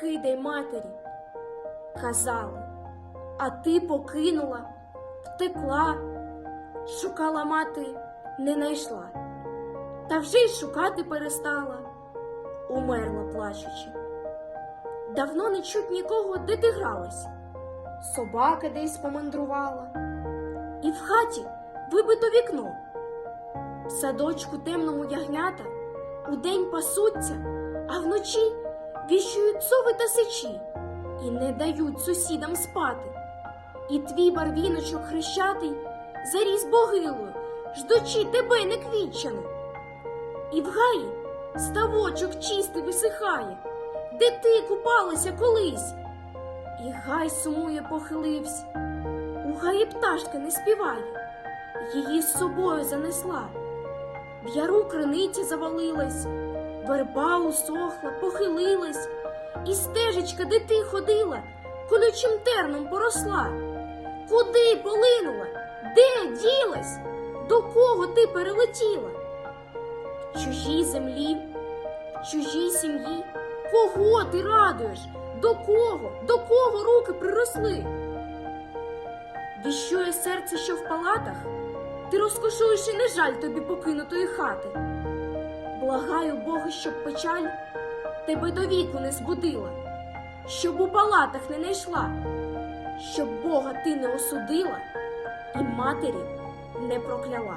кидай матері. Казали, а ти покинула, втекла, шукала мати, не найшла, та вже й шукати перестала, умерла плачучи. Давно не чуть нікого, де ти гралась, собака десь помандрувала, і в хаті вибито вікно. В садочку темному ягнята удень пасуться, а вночі віщують сови та сичі і не дають сусідам спати. І твій барвіночок хрещатий заріс богилою, ждучи тебе неквітчану. І в гаї ставочок чистий висихає, де ти купалася колись. І гай сумує похилився, у гаї пташка не співає, її з собою занесла. В яру криниця завалилась, верба усохла, похилилась, і стежечка, де ти ходила, колючим терном поросла. Куди полинула? Де ділась? До кого ти перелетіла? Чужій землі, чужій сім'ї. Кого ти радуєш? До кого? До кого руки приросли? Віщує серце, що в палатах, ти розкошуєш і не жаль тобі покинутої хати. Благаю Бога, щоб печаль тебе до віку не збудила, щоб у палатах не найшла, щоб Бога ти не осудила і матері не прокляла.